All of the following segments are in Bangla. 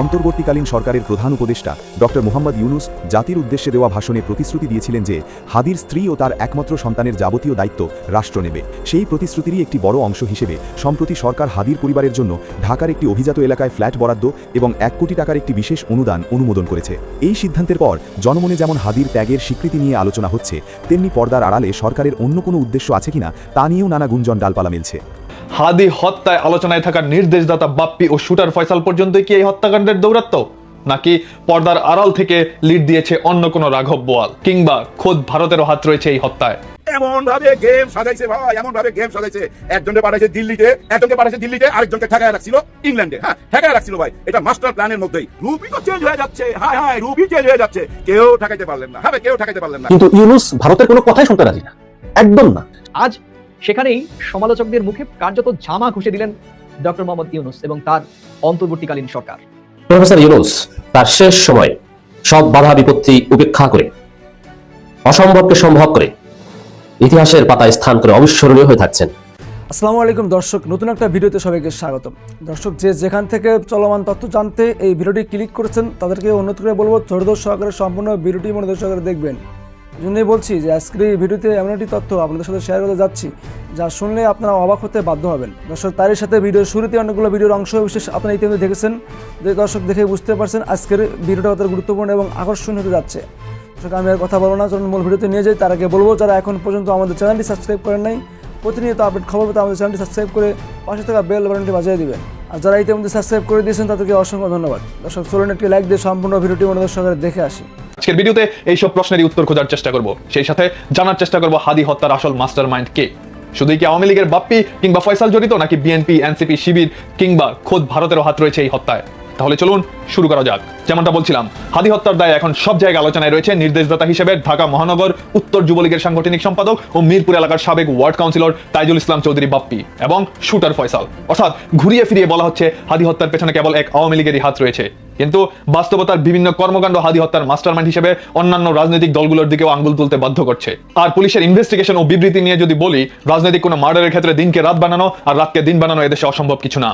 অন্তর্বর্তীকালীন সরকারের প্রধান উপদেষ্টা ডক্টর মোহাম্মদ ইউনুস জাতির উদ্দেশ্যে দেওয়া ভাষণে প্রতিশ্রুতি দিয়েছিলেন যে হাদির স্ত্রী ও তার একমাত্র সন্তানের যাবতীয় দায়িত্ব রাষ্ট্র নেবে। সেই প্রতিশ্রুতিরই একটি বড় অংশ হিসেবে সম্প্রতি সরকার হাদির পরিবারের জন্য ঢাকার একটি অভিজাত এলাকায় ফ্ল্যাট বরাদ্দ এবং এক কোটি টাকার একটি বিশেষ অনুদান অনুমোদন করেছে। এই সিদ্ধান্তের পর জনমনে যেমন হাদির ত্যাগের স্বীকৃতি নিয়ে আলোচনা হচ্ছে, তেমনি পর্দার আড়ালে সরকারের অন্য কোনো উদ্দেশ্য আছে কিনা তা নিয়েও নানা গুঞ্জন ডালপালা মেলছে। হাদি হত্যায় আলোচনায় থাকা নির্দেশদাতা বাপ্পি ও শুটার ফয়সাল পর্যন্ত কি এই হত্যাকাণ্ডের দৌরাত্ম নাকি পর্দার আড়াল থেকে লিড দিয়েছে অন্য কোনো রাঘব বোয়াল কিংবা খোদ ভারতেরও হাত রয়েছে এই হত্যায়? এমন ভাবে গেম সাজাইছে ভাই এমন ভাবে গেম সাজাইছে। একজনকে পাঠাইছে দিল্লিতে একজনকে পাঠাইছে দিল্লিতে আরেকজনকে ঠেকায় রাখছিল ইংল্যান্ডে। হ্যাঁ ঠেকায় রাখছিল ভাই। এটা মাস্টার প্ল্যানের মধ্যেই। রুবি তো চেঞ্জ হয়ে যাচ্ছে। হাই হাই রুবি চেঞ্জ হয়ে যাচ্ছে। কেউ ঠেকাইতে পারলেন না। হ্যাঁ কেউ ঠেকাইতে পারলেন না। কিন্তু ইউনুস ভারতের কোনো কথাই শুনতে রাজি না। একদম না। আজ সেখানেই সমালোচকদের মুখে কার্যত ঝামা ঘুষে দিলেন ডক্টর মোহাম্মদ ইউনুস এবং তার অন্তর্বর্তীকালীন সরকার। প্রফেসর ইউনুস তার শেষ সময় সব বাধা বিপত্তি উপেক্ষা করে অসম্ভবকে সম্ভব করে ইতিহাসের পাতায় স্থান করে অবিস্মরণীয় হয়ে থাকছেন। আসসালামু আলাইকুম দর্শক নতুন একটা ভিডিওতে সবাইকে স্বাগত দর্শক যে যেখান থেকে চলমান তথ্য জানতে এই ভিডিওটি ক্লিক করেছেন তাদেরকে অনুরোধ করে বলব ধৈর্য সহকারে সম্পূর্ণ ভিডিওটি মনোযোগ সহকারে দেখবেন। জন্যই বলছি যে আজকের এই ভিডিওতে এমন একটি তথ্য আপনাদের সাথে শেয়ার করতে যাচ্ছি, যা শুনলে আপনারা অবাক হতে বাধ্য হবেন। দর্শক, তারই সাথে ভিডিওর শুরুতে অনেকগুলো ভিডিওর অংশ বিশেষ আপনারা ইতিমধ্যে দেখেছেন। যে দর্শক দেখে বুঝতে পারছেন আজকের ভিডিওটা কত গুরুত্বপূর্ণ এবং আকর্ষণীয় হতে যাচ্ছে। দর্শক, আমি আর কথা বলব না, চলুন মূল ভিডিওতে নিয়ে যাই। তার আগে বলব, যারা এখন পর্যন্ত আমাদের চ্যানেলটি সাবস্ক্রাইব করেন নাই, প্রতিনিয়ত আপডেট খবর পেতে আমাদের চ্যানেলটি সাবস্ক্রাইব করে পাশে থাকা বেল বাটনটি বাজিয়ে দিবেন। আর যারা ইতিমধ্যে সাবস্ক্রাইব করে দিয়েছেন, তাদেরকে অসংখ্য ধন্যবাদ। দর্শক, চলুন একটি লাইক দিয়ে সম্পূর্ণ ভিডিওটি মনোযোগ সহকারে দেখে আসি। আজকের ভিডিওতে এইসব প্রশ্নেরই উত্তর খোঁজার চেষ্টা করব। সেই সাথে জানার চেষ্টা করব হাদি হত্যার আসল মাস্টার মাইন্ড কে। শুধুই কি আওয়ামী লীগের বাপ্পি কিংবা ফয়সাল জড়িত নাকি বিএনপি, এনসিপি, শিবির কিংবা খোদ ভারতেরও হাত রয়েছে এই হত্যায়? তাহলে চলুন শুরু করা যাক। যেমনটা বলছিলাম, হাদি হত্যার দায় এখন সব জায়গায় আলোচনায় রয়েছে নির্দেশদাতা হিসেবে ঢাকা মহানগর, উত্তর যুবলীগের সাংগঠনিক সম্পাদক ও মিরপুর এলাকার সাবেক ওয়ার্ড কাউন্সিলর তাইজুল ইসলাম চৌধুরী বাপ্পি এবং শুটার ফয়সাল। অর্থাৎ ঘুরিয়ে ফিরিয়ে বলা হচ্ছে, হাদি হত্যার পেছনে কেবল এক আওয়ামী লীগেরই হাত রয়েছে। কিন্তু বাস্তবতার বিভিন্ন কর্মকাণ্ড হাদি হত্যার মাস্টারমাইন্ড হিসেবে অন্যান্য রাজনৈতিক দলগুলোর দিকেও আঙ্গুল তুলতে বাধ্য করছে। আর পুলিশের ইনভেস্টিগেশন ও বিবৃতি নিয়ে যদি বলি, রাজনৈতিক কোনো মার্ডারের ক্ষেত্রে দিনকে রাত বানানো আর রাতকে দিন বানানো এদেশে অসম্ভব কিছু না।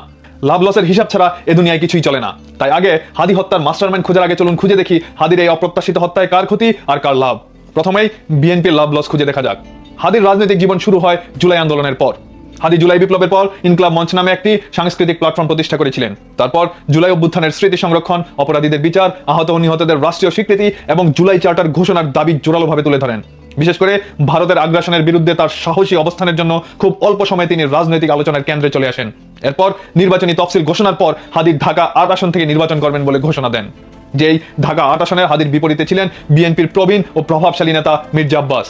লাভ লসের হিসাব ছাড়া এ দুনিয়ায় কিছুই চলে না। তাই আগে হাদি হত্যার মাস্টারমাইন্ড খোঁজার আগে চলুন খুঁজে দেখি হাদির এই অপ্রত্যাশিত হত্যায় কার ক্ষতি আর কার লাভ। প্রথমেই বিএনপির লাভ লস খুঁজে দেখা যাক। হাদির রাজনৈতিক জীবন শুরু হয় জুলাই আন্দোলনের পর। হাদি জুলাই বিপ্লবের পর ইনকলাব মঞ্চ নামে একটি সাংস্কৃতিক প্ল্যাটফর্ম প্রতিষ্ঠা করেছিলেন। তারপর জুলাই অভ্যুত্থানের স্মৃতি সংরক্ষণ, অপরাধীদের বিচার, আহত ও নিহতদের রাষ্ট্রীয় স্বীকৃতি এবং জুলাই চার্টার ঘোষণার দাবি জোরালোভাবে তুলে ধরেন। বিশেষ করে ভারতের আগ্রাসনের বিরুদ্ধে তার সাহসী অবস্থানের জন্য খুব অল্প সময়ে তিনি রাজনৈতিক আলোচনার কেন্দ্রে চলে আসেন। এরপর নির্বাচনী তফসিল ঘোষণার পর হাদির ঢাকা আট আসন থেকে নির্বাচন করবেন বলে ঘোষণা দেন। যেই ঢাকা আট আসনের হাদির বিপরীতে ছিলেন বিএনপির প্রবীণ ও প্রভাবশালী নেতা মির্জা আব্বাস।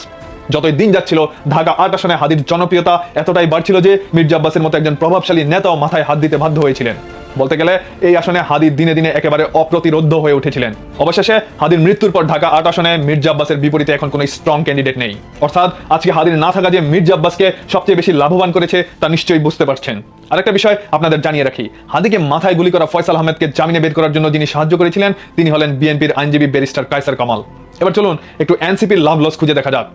যতই দিন যাচ্ছিল, ঢাকা আট আসনে হাদির জনপ্রিয়তা এতটাই বাড়ছিল যে মির্জা আব্বাসের মতো একজন প্রভাবশালী নেতাও মাথায় হাত দিতে বাধ্য হয়েছিলেন। বলতে গেলে, এই আসনে হাদির দিনে দিনে একেবারে অপ্রতিরোধ্য হয়ে উঠেছিলেন। অবশেষে হাদির মৃত্যুর পর ঢাকা আট আসনে মির্জা আব্বাসের বিপরীতে এখন কোনো স্ট্রং ক্যান্ডিডেট নেই। অর্থাৎ, আজকে হাদির না থাকা যে মির্জা আব্বাসকে সবচেয়ে বেশি লাভবান করেছে, তা নিশ্চয়ই বুঝতে পারছেন। আরেকটা বিষয় আপনাদের জানিয়ে রাখি। হাদিকে মাথায় গুলি করা ফয়সাল আহমেদকে জামিনে বের করার জন্য যিনি সাহায্য করেছিলেন, তিনি হলেন বিএনপির আইনজীবী ব্যারিস্টার কায়সার কামাল। এবার চলুন, একটু এনসিপির লাভ লস খুঁজে দেখা যাক।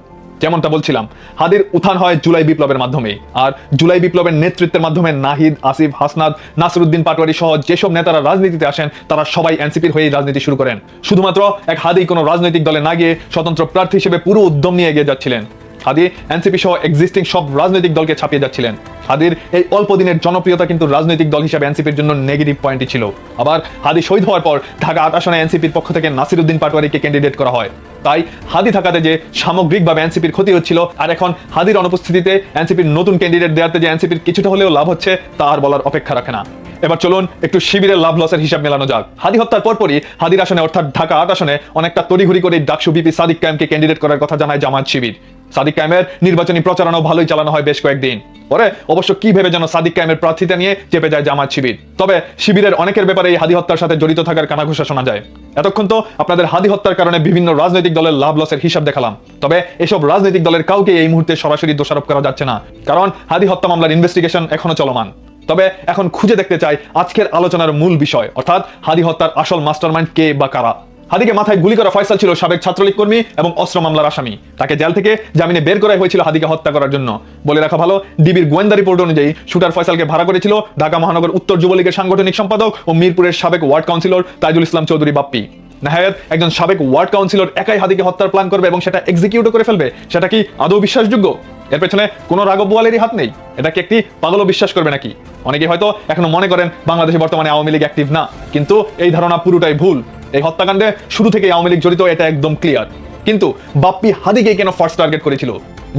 যেমনটা বলছিলাম, হাদির উত্থান হয় জুলাই বিপ্লবের মাধ্যমে। আর জুলাই বিপ্লবের নেতৃত্বের মাধ্যমে নাহিদ, আসিফ হাসনাদ নাসরুদ্দিন পাটোয়ারি সহ যেসব নেতারা রাজনীতিতে আসেন, তারা সবাই এনসিপির হয়েই রাজনীতি শুরু করেন। শুধুমাত্র এক হাদি কোনো রাজনৈতিক দলে না গিয়ে স্বতন্ত্র প্রার্থী হিসেবে পুরো উদ্যম নিয়ে এগিয়ে যাচ্ছিলেন। হাদি এনসিপি সহ এক্সিস্টিং সব রাজনৈতিক দলকে ছাপিয়ে যাচ্ছিলেন। হাদির এই অল্প দিনের জনপ্রিয়তা কিন্তু রাজনৈতিক দল হিসেবে এনসিপির জন্য নেগেটিভ পয়েন্টই ছিল। আবার হাদি শহীদ হওয়ার পর ঢাকা আট আসনে এনসিপির পক্ষ থেকে নাসিরুদ্দিন পাটোয়ারিকে ক্যান্ডিডেট করা হয়। তাই হাদি থাকাতে যে সামগ্রিকভাবে এনসিপির ক্ষতি হচ্ছিল, আর এখন হাদির অনুপস্থিতিতে এনসিপির নতুন ক্যান্ডিডেট দেওয়াতে যে এনসিপির কিছুটা হলেও লাভ হচ্ছে তা আর বলার অপেক্ষা রাখে না। এবার চলুন একটু শিবিরের লাভ লসের হিসাব মেলানো যাক। হাদি হত্যার পরপরই হাদির আসনে অর্থাৎ ঢাকা আট আসনে অনেকটা তড়িঘড়ি করে ডাকসু বিপি সাদিক কায়েমকে ক্যান্ডিডেট করার কথা জানায় জামাত শিবির। সাদিক কায়েমের নির্বাচনী প্রচারণাও ভালোই চালানো হয় বেশ কয়েকদিন। পরে অবশ্য কি ভেবে যেন সাদিক কায়েমের প্রার্থিতা নিয়ে চেপে যায় জামাত শিবির। তবে শিবিরের অনেকের ব্যাপারে এই হাদি হত্যার সাথে জড়িত থাকার কানাঘুষা শোনা যায়। এতক্ষণ তো আপনাদের হাদি হত্যার কারণে বিভিন্ন রাজনৈতিক দলের লাভ লসের হিসাব দেখালাম। তবে এসব রাজনৈতিক দলের কাউকে এই মুহূর্তে সরাসরি দোষারোপ করা যাচ্ছে না, কারণ হাদি হত্যা মামলার ইনভেস্টিগেশন এখনও চলমান। তবে এখন খুঁজে দেখতে চাই আজকের আলোচনার মূল বিষয়, অর্থাৎ হাদি হত্যার আসল মাস্টারমাইন্ড কে বা কারা। হাদিকে মাথায় গুলি করা ফয়সাল ছিল সাবেক ছাত্রলীগ কর্মী এবং অস্ত্র মামলার আসামি। তাকে জেল থেকে জামিনে বের করাই হয়েছিল হাদিকে হত্যা করার জন্য। বলে রাখা ভালো, ডিবির গোয়েন্দা রিপোর্ট অনুযায়ী শুটার ফয়সালকে ভাড়া করেছিল ঢাকা মহানগর উত্তর যুবলীগের সাংগঠনিক সম্পাদক ও মিরপুরের সাবেক ওয়ার্ড কাউন্সিলর তাইজুল ইসলাম চৌধুরী বাপ্পি। নাহায়াত একজন সাবেক ওয়ার্ড কাউন্সিলর একাই হাদিকে হত্যার প্ল্যান করবে এবং সেটা এক্সিকিউটও করে ফেলবে। সেটা কি আদৌ বিশ্বাসযোগ্য? এর পেছনে কোনো রাগব বোয়ালেরই হাত নেই? এটা কি একটি পাগলও বিশ্বাস করবে নাকি? অনেকে হয়তো এখনও মনে করেন বাংলাদেশে বর্তমানে আওয়ামী লীগ অ্যাক্টিভ না। কিন্তু এই ধারণা পুরোটাই ভুল। এই হত্যাকাণ্ডে শুরু থেকে আওয়ামী লীগ জড়িত, এটা একদম ক্লিয়ার কিন্তু বাপ্পি হাদিকে কেন ফার্স্ট টার্গেট করেছিল?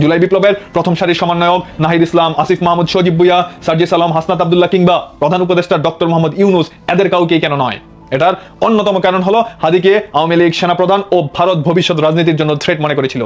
জুলাই বিপ্লবের প্রথম সারির সমন্বয়ক নাহিদ ইসলাম, আসিফ মাহমুদ, সজিব বুয়া সার্জি সালাম, হাসনাত আবদুল্লাহ কিংবা প্রধান উপদেষ্টা ডক্টর মোহাম্মদ ইউনুস, এদের কাউকে কেন নয়? এটার অন্যতম কারণ হলো হাদিকে আওয়ামী লীগ সেনাপ্রধান ও ভারত ভবিষ্যৎ রাজনীতির জন্য থ্রেট মনে করেছিল।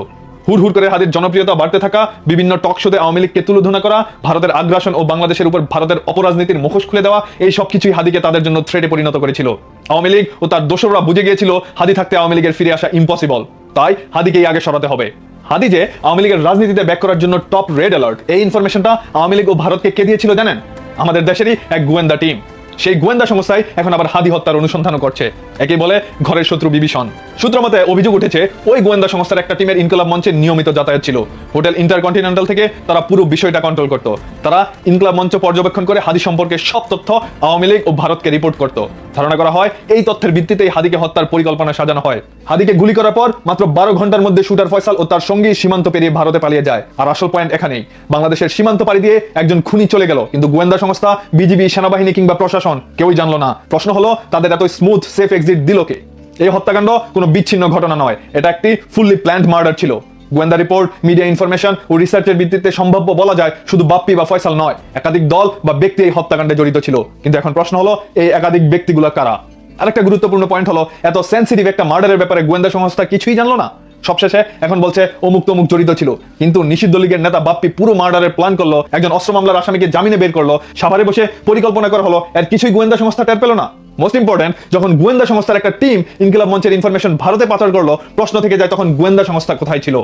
হুড় হুড় করে হাদির জনপ্রিয়তা বাড়তে থাকা, বিভিন্ন টক শোতে আওয়ামী লীগকে তুলোধনা করা, ভারতের আগ্রাসন ও বাংলাদেশের উপর ভারতের অপরাজনীতির মুখোশ খুলে দেওয়া, এই সব কিছুই হাদিকে তাদের জন্য থ্রেটে পরিণত করেছিল। আওয়ামী লীগ ও তার দোসররা বুঝে গিয়েছিল হাদি থাকতে আওয়ামী লীগের ফিরে আসা ইম্পসিবল তাই হাদিকেই আগে সরাতে হবে। হাদি যে আওয়ামী লীগের রাজনীতিতে ব্যাক করার জন্য টপ রেড অ্যালার্ট এই ইনফরমেশনটা আওয়ামী লীগ ও ভারতকে কে দিয়েছিল জানেন? আমাদের দেশেরই এক গোয়েন্দা টিম সেই গোয়েন্দা সংস্থায় এখন আবার হাদি হত্যার অনুসন্ধানও করছে। একে বলে ঘরের শত্রু বিভীষণ। সূত্র মতে, অভিযোগ উঠেছে, ওই গোয়েন্দা সংস্থার একটা টিমের ইনকলাব মঞ্চে নিয়মিত যাতায়াত ছিল। হোটেল ইন্টারকন্টিনেন্টাল থেকে তারা পুরো বিষয়টা কন্ট্রোল করত। তারা ইনকলাব মঞ্চ পর্যবেক্ষণ করে হাদি সম্পর্কে সব তথ্য আওয়ামী লীগ ও ভারতকে রিপোর্ট করত। ধারণা করা হয়, এই তথ্যের ভিত্তিতেই হাদিকে হত্যার পরিকল্পনা সাজানো হয়। হাদিকে গুলি করার পর মাত্র বারো ঘণ্টার মধ্যে শুটার ফয়সাল ও তার সঙ্গী সীমান্ত পেরিয়ে ভারতে পালিয়ে যায়। আর আসল পয়েন্ট এখানেই। বাংলাদেশের সীমান্ত পাড়ি দিয়ে একজন খুনি চলে গেল। কিন্তু গোয়েন্দা সংস্থা, বিজিবি, সেনাবাহিনী কিংবা প্রশাসন কেউই জানলো না। প্রশ্ন হলো, তাদের এত স্মুথ সেফ এক্সিট দিল কে? এই হত্যাকাণ্ড কোনো বিচ্ছিন্ন ঘটনা নয়। এটা একটি ফুললি প্ল্যান্ড মার্ডার ছিল। গোয়েন্দা রিপোর্ট মিডিয়া ইনফরমেশন ও রিসার্চের ভিত্তিতে সম্ভাব্য বলা যায় শুধু বাপ্পি বা ফয়সাল নয়। একাধিক দল বা ব্যক্তি এই হত্যাকাণ্ডে জড়িত ছিল। কিন্তু এখন প্রশ্ন হলো, এই একাধিক ব্যক্তিগুলো কারা? আরেকটা গুরুত্বপূর্ণ পয়েন্ট হলো, এত সেন্সিটিভ একটা মার্ডারের ব্যাপারে গোয়েন্দা সংস্থা কিছুই জানলো না। সবশেষে এখন বলছে, অমুক তমুক জড়িত ছিল। কিন্তু নিষিদ্ধ লীগের নেতা বাপ্পি পুরো মার্ডারের প্ল্যান করল, একজন অস্ত্র মামলার আসামিকে জামিনে বের করল। সাভারে বসে পরিকল্পনা করা হলো, এর কিছুই গোয়েন্দা সংস্থা টের পেল না। মোস্ট ইম্পর্টেন্ট যখন গোয়েন্দা সংস্থার একটা টিম ইনকিলাব মঞ্চের ইনফরমেশন ভারতে পাচার করল, প্রশ্ন থেকে যায় তখন গোয়েন্দা সংস্থা কোথায় ছিল।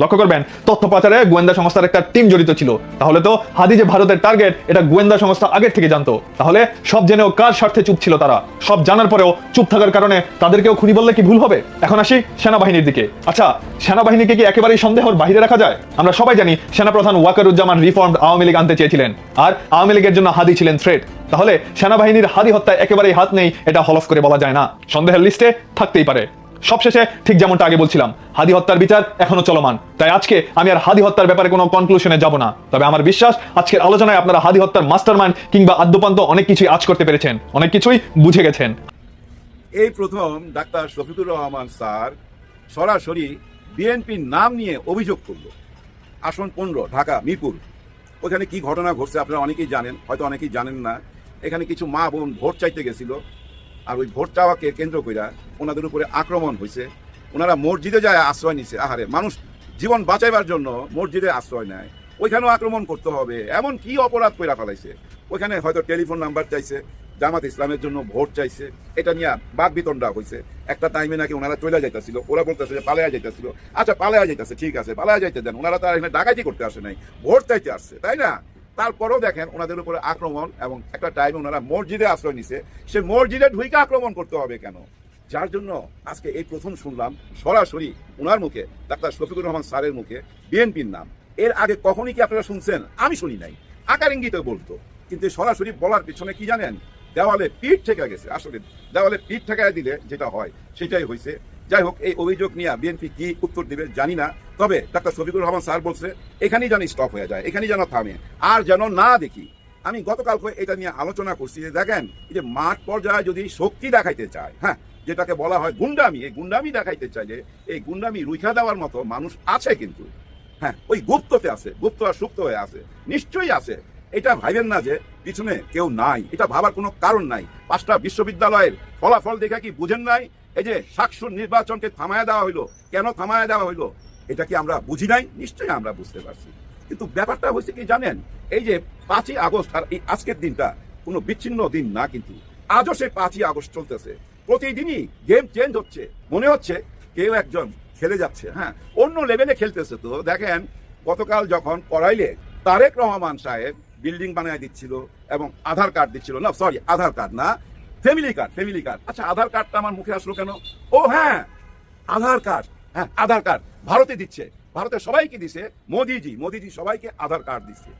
লক্ষ্য করবেন তথ্য পাচারে গোয়েন্দা সংস্থার একটা টিম জড়িত ছিল। তাহলে তো হাদি যে ভারতের টার্গেট এটা গোয়েন্দা সংস্থা আগের থেকে জানতো। তাহলে সব জেনেও কার স্বার্থে চুপ ছিল তারা? সব জানার পরেও চুপ থাকার কারণে তাদেরকেও খুনি বললে কি ভুল হবে? এখন আসি সেনাবাহিনীর দিকে। আচ্ছা সেনাবাহিনীকে কি একেবারেই সন্দেহর বাইরে রাখা যায়? আমরা সবাই জানি সেনাপ্রধান ওয়াকারুজ্জামান রিফর্ম আওয়ামী লীগ আনতে চেয়েছিলেন, আর আওয়ামী লীগের জন্য হাদি ছিলেন থ্রেট তাহলে সেনাবাহিনীর হাদি হত্যায় একেবারেই হাত নেই, এটা হলফ করে বলা যায় না। সন্দেহের লিস্টে থাকতেই পারে। সবশেষে ঠিক যেমনটা আগে বলছিলাম, হাদি হত্যার বিচার এখনও চলমান। তাই আজকে আমি আর হাদি হত্যার ব্যাপারে কোনো কনক্লুশনে যাব না। তবে আমার বিশ্বাস, আজকের আলোচনায় আপনারা হাদি হত্যার মাস্টারমাইন্ড কিংবা আদ্যপান্ত অনেক কিছুই আজ করতে পেরেছেন, অনেক কিছুই বুঝে গেছেন। এই প্রথম ডাক্তার শফিকুর রহমান স্যার সরাসরি বিএনপির নাম নিয়ে অভিযোগ করল। আসন পনেরো, ঢাকা, মিরপুর। ওখানে কি ঘটনা ঘটছে আপনারা অনেকেই জানেন, হয়তো অনেকেই জানেন না। এখানে কিছু মা বোন ভোট চাইতে গেছিল। আর ওই ভোট চাওয়াকে কেন্দ্র কইরা ওনাদের উপরে আক্রমণ হয়েছে ওনারা মসজিদে যায় আশ্রয় নিছে। আহারে, মানুষ জীবন বাঁচাইবার জন্য মসজিদে আশ্রয় নেয়। ওইখানেও আক্রমণ করতে হবে। এমন কি অপরাধ কইরা ফেলাইছে? ওইখানে হয়তো টেলিফোন নাম্বার চাইছে, জামাত ইসলামের জন্য ভোট চাইছে। এটা নিয়ে বাদ বিতণ্ডা হয়েছে একটা টাইমে নাকি ওনারা চলে যাইতেছিল। ওরা বলতেছে যে পালায়া যাইতেছিল। আচ্ছা পালায়া যাইতেছে, ঠিক আছে, পালায়া যাইতে দেন। ওনারা তার এখানে ডাকাতি করতে আসে নাই। ভোট চাইতে আসছে, তাই না? তারপরেও দেখেন ওনাদের উপরে আক্রমণ এবং একটা টাইমে ওনারা মসজিদে আশ্রয় নিছে, সে মসজিদে ঢুইকে আক্রমণ করতে হবে কেন? যার জন্য আজকে এই প্রথম শুনলাম, সরাসরি ওনার মুখে, ডাক্তার শফিকুর রহমান স্যারের মুখে বিএনপির নাম। এর আগে কখনই কি আপনারা শুনছেন? আমি শুনি নাই। আকার ইঙ্গিতে বলতো, কিন্তু সরাসরি বলার পিছনে কি জানেন? দেওয়ালে পিঠ ঠেকা গেছে। আসলে দেওয়ালে পিঠ ঠেকায় দিলে যেটা হয়, সেটাই হয়েছে যাই হোক, এই অভিযোগ নিয়ে বিএনপি কি উত্তর দিবে জানি না। তবে ডাক্তার শফিকুর রহমান স্যার বলছে, এখানেই যেন স্টপ হয়ে যায়, এখানেই যেন থামে। আর যেন না দেখি। আমি গতকাল এটা নিয়ে আলোচনা করছি যে, দেখেন যে মাঠ পর্যায়ে যদি শক্তি দেখাইতে চায় হ্যাঁ যেটাকে বলা হয় গুন্ডামি, এই গুন্ডামি দেখাইতে চাই যে, এই গুন্ডামি রুখা দেওয়ার মতো মানুষ আছে কিন্তু হ্যাঁ ওই গুপ্ততে আছে, গুপ্ত আর সুপ্ত হয়ে আছে, নিশ্চয়ই আছে। এটা ভাইবেন না যে, পিছনে কেউ নাই, এটা ভাবার কোনো কারণ নাই। পাঁচটা বিশ্ববিদ্যালয়ের ফলাফল দেখে কি বুঝেন নাই? এই যে শাকসুর নির্বাচনকে থামায় দেওয়া হইল, কেন থামায় দেওয়া হইল? এটা কি আমরা বুঝি নাই? নিশ্চয়ই আমরা বুঝতে পারছি। কিন্তু ব্যাপারটা হয়েছে কি জানেন? এই যে পাঁচই আগস্ট আর এই আজকের দিনটা কোনো বিচ্ছিন্ন দিন না কিন্তু। আজও সে পাঁচই আগস্ট চলতেছে। প্রতিদিনই গেম চেঞ্জ হচ্ছে। মনে হচ্ছে কেউ একজন খেলে যাচ্ছে হ্যাঁ? অন্য লেভেলে খেলতেছে তো। দেখেন, গতকাল যখন করাইলে তারেক রহমান সাহেব বিল্ডিং বানায় দিচ্ছিল এবং আধার কার্ড দিচ্ছিল। না সরি আধার কার্ড না ফ্যামিলি কার্ড ফ্যামিলি কার্ড আচ্ছা আধার কার্ডটা আমার মুখে আসলো কেন? ও হ্যাঁ আধার কার্ড হ্যাঁ আধার কার্ড ভারতে দিচ্ছে। ভারতে সবাইকে দিছে, মোদিজি। মোদিজি সবাইকে আধার কার্ড দিচ্ছে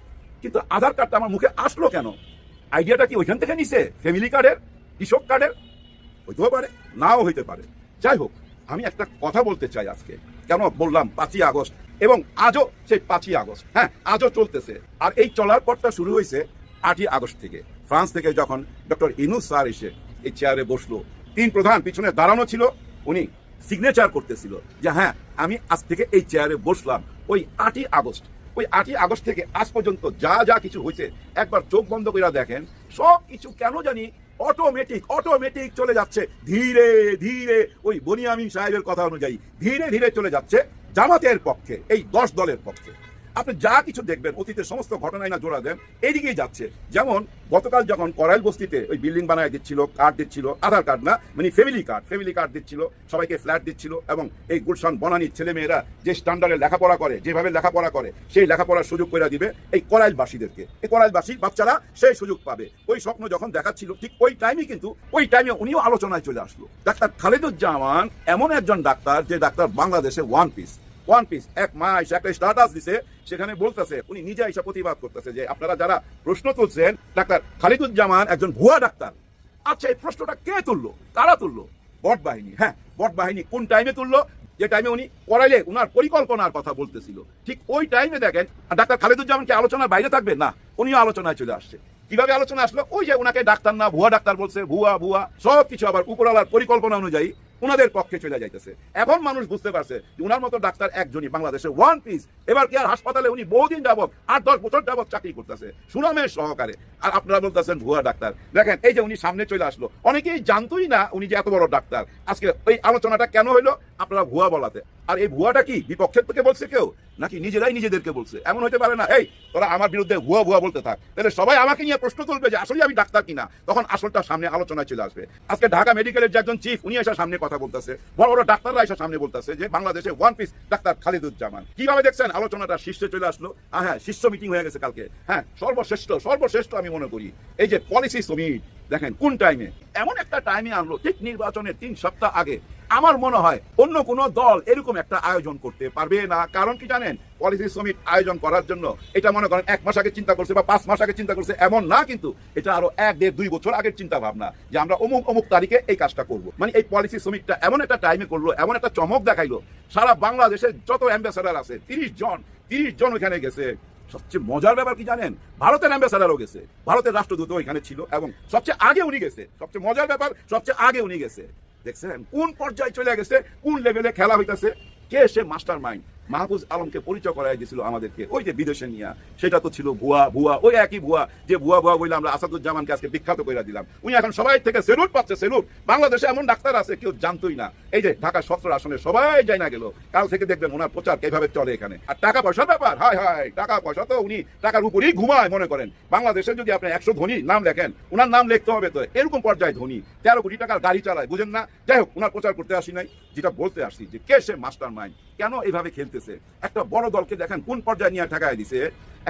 কিন্তু আধার কার্ডটা আমার মুখে আসলো কেন? আইডিয়াটা কি ওইখান থেকে নিছে? ফ্যামিলি কার্ডের? কৃষক কার্ডের? হইতেও পারে, নাও হইতে পারে। যাই হোক, আমি একটা কথা বলতে চাই আজকে। কেন বললাম পাঁচই আগস্ট? এবং আজও সেই পাঁচই আগস্ট। হ্যাঁ আজও চলতেছে। আর এই চলার পথটা শুরু হয়েছে আটই আগস্ট থেকে। ফ্রান্স থেকে যখন ডক্টর ইনুস স্যার এসে এই চেয়ারে বসল, তিন প্রধান পিছনে দাঁড়ানো ছিল। উনি সিগনেচার করতেছিল যে হ্যাঁ আমি আজ থেকে এই চেয়ারে বসলাম। ওই আটই আগস্ট, ওই আটই আগস্ট থেকে আজ পর্যন্ত যা যা কিছু হয়েছে, একবার চোখ বন্ধ করে দেখেন, সব কিছু কেন জানি অটোমেটিক অটোমেটিক চলে যাচ্ছে। ধীরে ধীরে ওই বনিয়ামিন সাহেবের কথা অনুযায়ী ধীরে ধীরে চলে যাচ্ছে জামাতের পক্ষে, এই দশ দলের পক্ষে। আপনি যা কিছু দেখবেন অতীতের সমস্ত ঘটনায় না জোড়া দেন এদিকেই যাচ্ছে। যেমন, গতকাল যখন করাইল বস্তিতে ওই বিল্ডিং বানায় দিচ্ছিল, কার্ড দিচ্ছিল, আধার কার্ড না মানে ফ্যামিলি কার্ড ফ্যামিলি কার্ড দিচ্ছিল, সবাইকে ফ্ল্যাট দিচ্ছিল, এবং এই গুলশান বনানির ছেলেমেয়েরা যে স্ট্যান্ডার্ডে লেখাপড়া করে, যেভাবে লেখাপড়া করে, সেই লেখাপড়ার সুযোগ করে দিবে এই করাইলবাসীদেরকে। এই করাইলবাসী বাচ্চারা সেই সুযোগ পাবে। ওই স্বপ্ন যখন দেখাচ্ছিল, ঠিক ওই টাইমে কিন্তু, ওই টাইমে উনিও আলোচনায় চলে আসলো। ডাক্তার খালেদুজ্জামান, এমন একজন ডাক্তার, যে ডাক্তার বাংলাদেশে ওয়ান পিস ওয়ান পিস এক মাস একটা স্টার্টাস দিছে, সেখানে বলতেছে, উনি নিজে এসে প্রতিবাদ করতেছে যে আপনারা যারা প্রশ্ন তুলছেন, ডাক্তার খালিদুজ্জামান একজন ভুয়া ডাক্তার। আচ্ছা এই প্রশ্নটা কে তুললো? কারা তুললো? বট বাহিনী হ্যাঁ বট বাহিনী কোন টাইমে তুললো? যে টাইমে উনি করাইলে উনার পরিকল্পনার কথা বলতেছিল। ঠিক ওই টাইমে দেখেন ডাক্তার খালিদুজ্জামান কি আলোচনার বাইরে থাকবে না, উনিও আলোচনায় চলে আসছে। কীভাবে আলোচনা আসলো? ওই যে ওনাকে ডাক্তার না, ভুয়া ডাক্তার বলছে, ভুয়া ভুয়া সব কিছু আবার উপরওয়ালার পরিকল্পনা অনুযায়ী উনাদের পক্ষে চলে যাইতেছে। এখন মানুষ বুঝতে পারছে যে উনার মতো ডাক্তার একজনই বাংলাদেশে ওয়ান পিস এবার কি আর হাসপাতালে উনি বহুদিন যাবৎ, আট দশ বছর যাবৎ চাকরি করতেছে, সুনামের সহকারে। আর আপনারা বলতেছেন ভুয়া ডাক্তার। দেখেন, এই যে উনি সামনে চলে আসলো, অনেকেই জানতোই না উনি যে এত বড় ডাক্তার। আজকে ওই আলোচনাটা কেন হইল? আপনারা ভুয়া বলাতে। আর এই ভুয়াটা কি? বিপক্ষের থেকে বলছে কেউ? নাকি নিজেরাই নিজেদেরকে বলছে? এমন হতে পারে না। এই, তোরা আমার বিরুদ্ধে ভুয়া ভুয়া বলতে থাক। তাহলে সবাই আমাকে নিয়ে প্রশ্ন তুলবে যে আসলে আমি ডাক্তার কিনা? তখন আসলটা সামনে আলোচনায় চলে আসবে। আজকে ঢাকা মেডিকেলের যে একজন চিফ, উনি এসে সামনে কথা বলতেছে। বড় বড় ডাক্তাররা এসে সামনে বলতেছে যে বাংলাদেশে ওয়ান পিস ডাক্তার খালিদুজ্জামান। কীভাবে দেখছেন? আলোচনাটা শীর্ষে চলে আসলো। হ্যাঁ শীর্ষ মিটিং হয়ে গেছে কালকে। হ্যাঁ সর্বশ্রেষ্ঠ সর্বশ্রেষ্ঠ আমি মনে করি। এই যে পলিসি সমিট, দেখেন, কোন টাইমে এমন একটা টাইমে আনলো, ঠিক নির্বাচনের তিন সপ্তাহ আগে। আমার মনে হয় অন্য কোনো দল এরকম একটা আয়োজন করতে পারবে না। কারণ কি জানেন? পলিসি সমিট আয়োজন করার জন্য এটা মনে করেন এক মাস আগে চিন্তা করছে বা পাঁচ মাস আগে চিন্তা করছে এমন না কিন্তু এটা আরও এক, দেড়, দুই বছর আগের চিন্তা ভাবনা যে আমরা অমুক অমুক তারিখে এই কাজটা করব। মানে এই পলিসি সমিটটা এমন একটা টাইমে করল, এমন একটা চমক দেখাইলো। সারা বাংলাদেশের যত অ্যাম্বাসাডার আছে, তিরিশ জন তিরিশ জন ওখানে গেছে। সবচেয়ে মজার ব্যাপার কি জানেন? ভারতের অ্যাম্বাসাডারও গেছে। ভারতের রাষ্ট্রদূত ওইখানে ছিল এবং সবচেয়ে আগে উনি গেছে। সবচেয়ে মজার ব্যাপার, সবচেয়ে আগে উনি গেছে। দেখছেন? কোন পর্যায়ে চলে গেছে? কোন লেভেলে খেলা হইতাছে? কে সে মাস্টার মাইন্ড মাহফুজ আলমকে পরিচয় করাই দিয়েছিল আমাদেরকে। ওই যে বিদেশে নিয়ে, সেটা তো ছিল ভুয়া ভুয়া, ওই একই ভুয়া, যে ভুয়া ভুয়া বলে আমরা আসাদুজ্জামানকে আজকে বিখ্যাত করে দিলাম। উনি এখন সবাই থেকে সেলুট পাচ্ছে, সেলুট। বাংলাদেশে এমন ডাক্তার আছে কেউ জানতোই না। এই যে ঢাকা সত্তর আসনে সবাই যাই না গেল, কাল থেকে দেখবেন ওনার প্রচার কীভাবে চলে এখানে। আর টাকা পয়সার ব্যাপার, হায় হায়, টাকা পয়সা তো উনি টাকার উপরেই ঘুমায় মনে করেন। বাংলাদেশে যদি আপনি একশো ধনী নাম লেখেন ওনার নাম লিখতে হবে তো, এরকম পর্যায়ে ধনী, তেরো কোটি টাকার গাড়ি চালায়, বুঝেন না? যাই হোক ওনার প্রচার করতে আসি নাই। যেটা বলতে আসছি যে কে সে মাস্টার মাইন্ড কেন এইভাবে খেলতেছে একটা বড় দলকে দেখেন কোন পর্যায়ে নিয়ে ঠেকায় দিছে।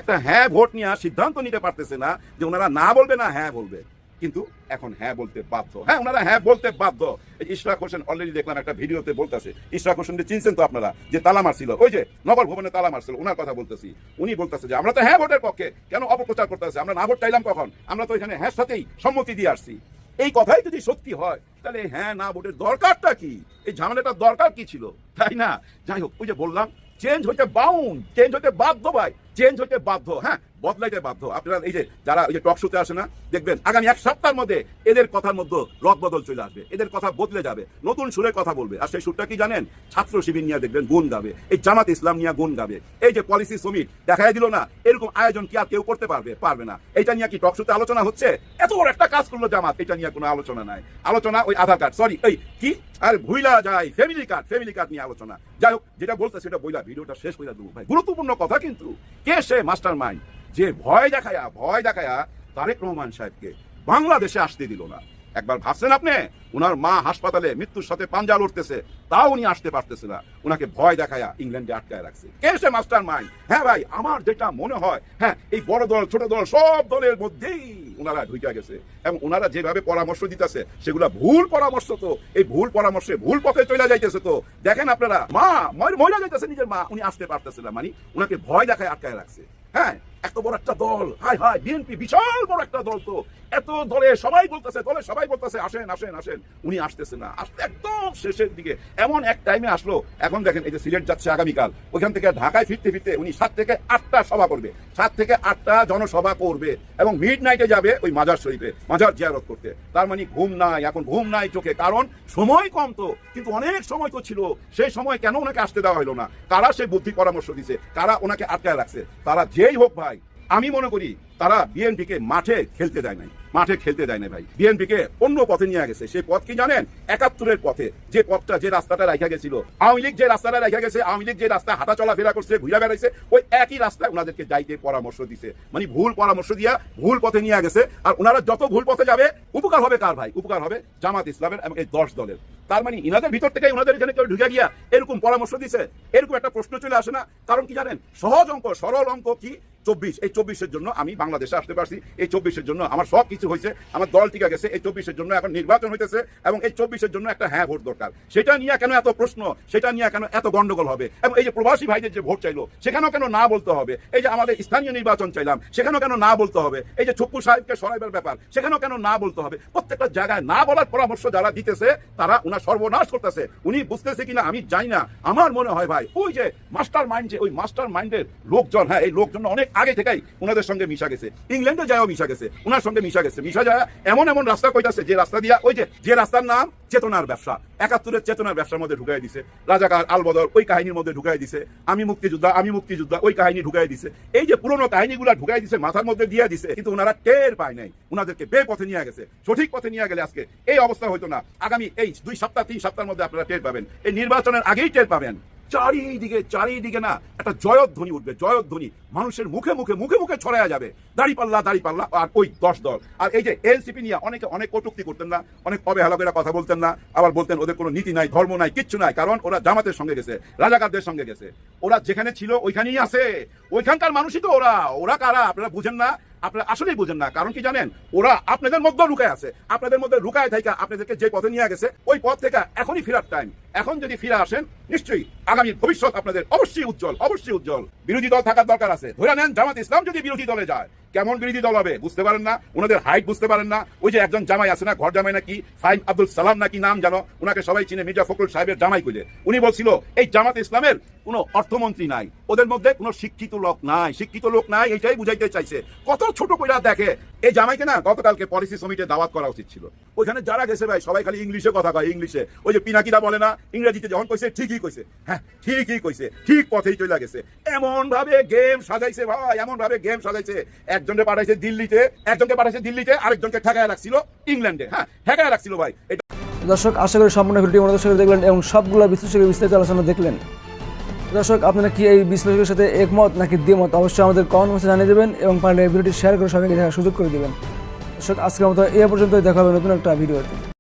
একটা হ্যাঁ ভোট নিয়ে সিদ্ধান্ত নিতে পারতেছে না যে ওনারা না বলবে না হ্যাঁ বলবে। কিন্তু এখন হ্যাঁ বলতে বাধ্য। হ্যাঁ ওনারা হ্যাঁ বলতে বাধ্য। এই ইশরাক হোসেন অলরেডি দেখলাম একটা ভিডিওতে বলতেছে। ইশরাক হোসেনকে চিনছেন তো আপনারা? যে তালা মারছিল। ওই যে নগর ভবনে তালা মারছিল, ওনার কথা বলতেছি। উনি বলতেছে যে, আমরা তো হ্যাঁ ভোটের পক্ষে। কেন অপপ্রচার করতেছে আমরা না ভোট চাইলাম কখন? আমরা তো এখানে হ্যাঁ সাথেই সম্মতি দিয়ে আসছি। এই কথাই যদি সত্যি হয়, তাহলে হ্যাঁ না ভোটের দরকারটা কি? এই ঝামেলাটার দরকার কি ছিল? তাই না? যাই হোক, ওই যে বললাম চেঞ্জ হতে বাউন্ড চেঞ্জ হতে বাধ্য ভাই চেঞ্জ হইতে বাধ্য হ্যাঁ? বদলাইতে বাধ্য। আপনারা এই যে যারা ওই যে টক শোতে আসে না, দেখবেন আগামী এক সপ্তাহের মধ্যে এদের কথার মধ্যে রদ বদল চলে আসবে, এদের কথা বদলে যাবে। নতুন সুরে কথা বলবে। আর সেই সুরটা কি জানেন? ছাত্র শিবির নিয়ে দেখবেন গুণ গাবে। এই জামাত ইসলাম নিয়ে গুণ গাবে। এই যে পলিসি সমিট দেখাই দিল না, এরকম আয়োজন কি আর কেউ করতে পারবে? পারবে না। এটা নিয়ে কি টক শোতে আলোচনা হচ্ছে? এত বড় একটা কাজ করল জামাত, এটা নিয়ে কোনো আলোচনা নাই। আলোচনা ওই আধার কার্ড সরি এই কি? আর ভুইলা যায় ফ্যামিলি কার্ড ফ্যামিলি কার্ড নিয়ে আলোচনা। যাই হোক, যেটা বলতে সেটা বইলা, ভিডিওটা শেষ করে দেবো। ভাই, গুরুত্বপূর্ণ কথা কিন্তু। কে সে মাস্টার মাইন্ড যে ভয় দেখায়া ভয় দেখায়া তারেক রহমান সাহেবকে বাংলাদেশে আসতে দিল না। একবার ভাবছেন আপনি? ওনার মা হাসপাতালে মৃত্যুর সাথে পাঞ্জা লড়তেছে, তাও উনি আসতে পারতেছে না। ওনাকে ভয় দেখায়া ইংল্যান্ডে আটকায় রাখছে। কে সে মাস্টার মাইন্ড? হ্যাঁ ভাই, আমার যেটা মনে হয় হ্যাঁ এই বড় দল, ছোট দল, সব দলের মধ্যেই ওনারা ঢুকে গেছে। এবং ওনারা যেভাবে পরামর্শ দিতেছে, সেগুলা ভুল পরামর্শ তো। এই ভুল পরামর্শে ভুল পথে চলে যাইতেছে তো। দেখেন আপনারা, মা মহিলা যাইতেছে নিজের মা, উনি আসতে পারতেছে না। মানে উনাকে ভয় দেখায় আটকায় রাখছে। হ্যাঁ এত বড় একটা দল হাই হাই বিএনপি বিশাল বড় একটা দল তো। এত দলে সবাই বলতেছে, দলে সবাই বলতেছে, আসেন আসেন আসেন। উনি আসতেছে না। আসতে একদম শেষের দিকে। এমন এক টাইমে আসলো। এখন দেখেন এই যে সিলেট যাচ্ছে আগামীকাল। ওইখান থেকে ঢাকায় ফিরতে ফিরতে উনি সাত থেকে আটটা সভা করবে। সাত থেকে আটটা জনসভা করবে এবং মিড নাইটে যাবে ওই মাজার শরীফে, মাজার জিয়ারত করতে। তার মানে ঘুম নাই, এখন ঘুম নাই চোখে। কারণ সময় কম তো, কিন্তু অনেক সময় তো ছিল। সেই সময় কেন ওনাকে আসতে দেওয়া হলো না? কারা সে বুদ্ধি পরামর্শ দিছে? কারা ওনাকে আটকায় রাখছে? তারা যেই হোক ভাই আমি মনে করি তারা বিএনপিকে মাঠে খেলতে দেয় নাই। মাঠে খেলতে দেয় না ভাই। বিএনপিকে অন্য পথে নিয়ে গেছে। সেই পথ কি জানেন? একাত্তরের পথে। যে পথটা, যে রাস্তাটা রাখা গেছিল, আওয়ামী লীগ যে রাস্তাটা রাখা গেছে, আওয়ামী লীগ যে রাস্তা হাঁটা চলাফেরা করছে, ঘুরে বেড়াইছে, ওই একই রাস্তায় ওনাদেরকে যাইতে পরামর্শ দিছে। মানে ভুল পরামর্শ দিয়া ভুল পথে নিয়ে গেছে। আর ওনারা যত ভুল পথে যাবে, উপকার হবে কার ভাই? উপকার হবে জামাত ইসলামের এবং এই দশ দলের। তার মানে ইনাদের ভিতর থেকে ওনাদের এখানে কেউ ঢুকে গিয়া এরকম পরামর্শ দিছে? এরকম একটা প্রশ্ন চলে আসে না? কারণ কি জানেন? সহজ অঙ্ক, সরল অঙ্ক কি? চব্বিশ, এই চব্বিশের জন্য আমি বাংলাদেশে আসতে পারছি। এই চব্বিশের জন্য আমার সব কিছু হয়েছে, আমার দল টিকা গেছে, এই চব্বিশের জন্য এখন নির্বাচন হইতেছে এবং এই চব্বিশের জন্য একটা হ্যাঁ ভোট দরকার। সেটা নিয়ে কেন এত প্রশ্ন? সেটা নিয়ে কেন এত গন্ডগোল হবে? এবং এই যে প্রবাসী ভাইদের যে ভোট চাইলো, সেখানেও কেন না বলতে হবে? এই যে আমাদের স্থানীয় নির্বাচন চাইলাম, সেখানেও কেন না বলতে হবে? এই যে ছপ্পু সাহেবকে সরাইবার ব্যাপার, সেখানেও কেন না বলতে হবে? প্রত্যেকটা জায়গায় না বলার পরামর্শ যারা দিতেছে, তারা উনার সর্বনাশ করতেছে। উনি বুঝতেছে কিনা আমি জানি না। আমার মনে হয় ভাই, ওই যে মাস্টার মাইন্ড যে, ওই মাস্টার মাইন্ডের লোকজন হ্যাঁ এই লোকজন অনেক আগে থেকেই উনাদের সঙ্গে মিশা গেছে। ইংল্যান্ডে যায়ও মিশা গেছে। উনার সঙ্গে মিশা গেছে। মিশা যায়, এমন এমন রাস্তা কইতাছে, যে রাস্তা দিয়া ওই যে যে রাস্তার নাম চেতনার ব্যবসা। একাত্তরের চেতনার ব্যবসার মধ্যে ঢুকাই দিছে। রাজাকার আলবদর ওই কাহিনীর মধ্যে ঢুকাই দিছে। আমি মুক্তিযোদ্ধা আমি মুক্তিযোদ্ধা, ওই কাহিনী ঢুকাই দিছে। এই যে পুরনো কাহিনীগুলো ঢুকাই দিছে, মাথার মধ্যে দিয়ে দিছে, কিন্তু ওনারা টের পায় নাই। ওনাদেরকে বে পথে নিয়ে গেছে। সঠিক পথে নিয়ে গেলে আজকে এই অবস্থা হইতো না। আগামী এই দুই সপ্তাহ, তিন সপ্তাহের মধ্যে আপনারা টের পাবেন। এই নির্বাচনের আগেই টের পাবেন। চারিদিকে চারিদিকে না একটা জয়ধ্বনি উঠবে, জয়ধ্বনি। মানুষের মুখে মুখে মুখে মুখে ছড়ায়া যাবে। দাড়ি পাল্লা দাড়ি পাল্লা আর ওই দশ দল। আর এই যে এনসিপি নিয়ে অনেকে অনেক কটুক্তি করতেন না, অনেক অবহেলা করে কথা বলতেন না, আবার বলতেন ওদের কোনো নীতি নাই, ধর্ম নাই, কিচ্ছু নাই, কারণ ওরা জামাতের সঙ্গে গেছে, রাজাকারদের সঙ্গে গেছে। ওরা যেখানে ছিল ওইখানেই আছে, ওইখানকার মানুষই তো ওরা ওরা কারা আপনারা বুঝেন না? আপনারা আসলেই বুঝেন না, কারণ কি জানেন? ওরা আপনাদের মধ্যে লুকায় আছে। আপনাদের মধ্যে লুকায় থাকা আপনাদেরকে যে পথে নিয়ে গেছে, ওই পথ থেকে এখনই ফেরার টাইম এখন যদি ফিরে আসেন, নিশ্চয়ই আগামী ভবিষ্যৎ আপনাদের অবশ্যই উজ্জ্বল অবশ্যই উজ্জ্বল। বিরোধী দল থাকার দরকার আছে। ধরে নেন জামাত ইসলাম যদি বিরোধী দলে যায় কেমন বিরোধী দল হবে বুঝতে পারেন না, ওনাদের হাইট বুঝতে পারেন না। ওই যে একজন জামাই আছে না, ঘর জামাই নাকি ফাইম আব্দুল সালাম নাকি নাম জানো ওনাকে সবাই চিনে, মির্জা ফখরুল সাহেবের জামাই কইলে উনি বলছিল, এই জামাত ইসলামের কোনো অর্থমন্ত্রী নাই, ওদের মধ্যে কোনো শিক্ষিত লোক নাই, শিক্ষিত লোক নাই, এইটাই বুঝাইতে চাইছে। কত ছোট কইরা দেখে এই জামাইকে না গতকালকে পলিসি সমিটে দাওয়াত করা উচিত ছিল। ওইখানে যারা গেছে ভাই, সবাই খালি ইংলিশে কথা কয়, ইংলিশে। ওই যে পিনাকিদা বলে না, ইংরেজিতে যখন কইছে, ঠিকই কইছে। হ্যাঁ ঠিকই কইছে, ঠিক পথেই চলে গেছে। এমন ভাবে গেম সাজাইছে ভাই এমন ভাবে গেম সাজাইছে। একজনকে পাঠাইছে দিল্লিতে, একজনকে পাঠাইছে দিল্লিতে, আরেকজনকে ঠেকায় রাখছিল ইংল্যান্ডে। হ্যাঁ ঠেকায় রাখছিল ভাই দর্শক, আশা করি সম্পূর্ণ ভিডিও সহকারে দেখলেন এবং সবগুলো বিশ্লেষকের বিস্তারিত আলোচনা দেখলেন। দর্শক, আপনারা কি এই বিশ্লেষকের সাথে একমত নাকি দ্বিমত? অবশ্যই আমাদের কমেন্ট বক্সে জানিয়ে দেবেন এবং পারলে ভিডিওটি শেয়ার করে সবাইকে দেখার সুযোগ করে দেবেন। দর্শক, আজকের মতো এ পর্যন্তই। দেখা হবে নতুন একটা ভিডিওতে।